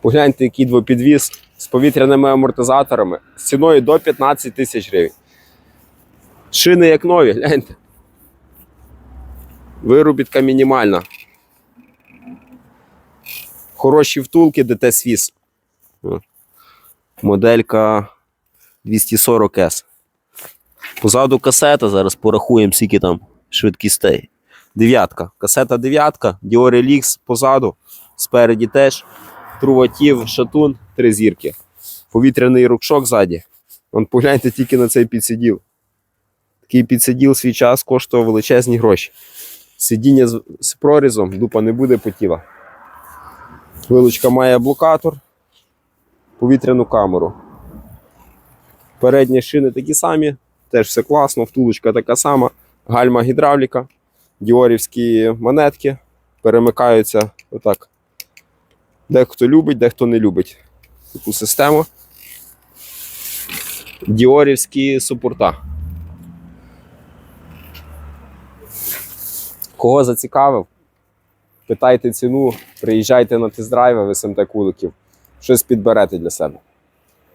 Погляньте, який двопідвіз з повітряними амортизаторами з ціною до 15 тисяч гривень. Шини як нові, гляньте. Виробітка мінімальна. Хороші втулки ДТ Свіс. Моделька 240S. Позаду касета, зараз порахуємо, скільки там швидкістей. Дев'ятка. Касета дев'ятка, Dior Elix позаду, спереді теж. Труватів, шатун, три зірки. Повітряний рукшок ззаді. Вон погляньте тільки на цей підсиділ. Такий підсиділ свій час коштував величезні гроші. Сидіння з, з прорізом, дупа не буде потіла. Вилучка має блокатор, повітряну камеру. Передні шини такі самі, теж все класно, втулочка така сама, гальма гідравліка, діорівські монетки перемикаються отак. Дехто любить, дехто не любить таку систему. Діорівські супорта. Кого зацікавив? Питайте ціну, приїжджайте на тест-драйви в СМТ Куликів. Щось підберете для себе.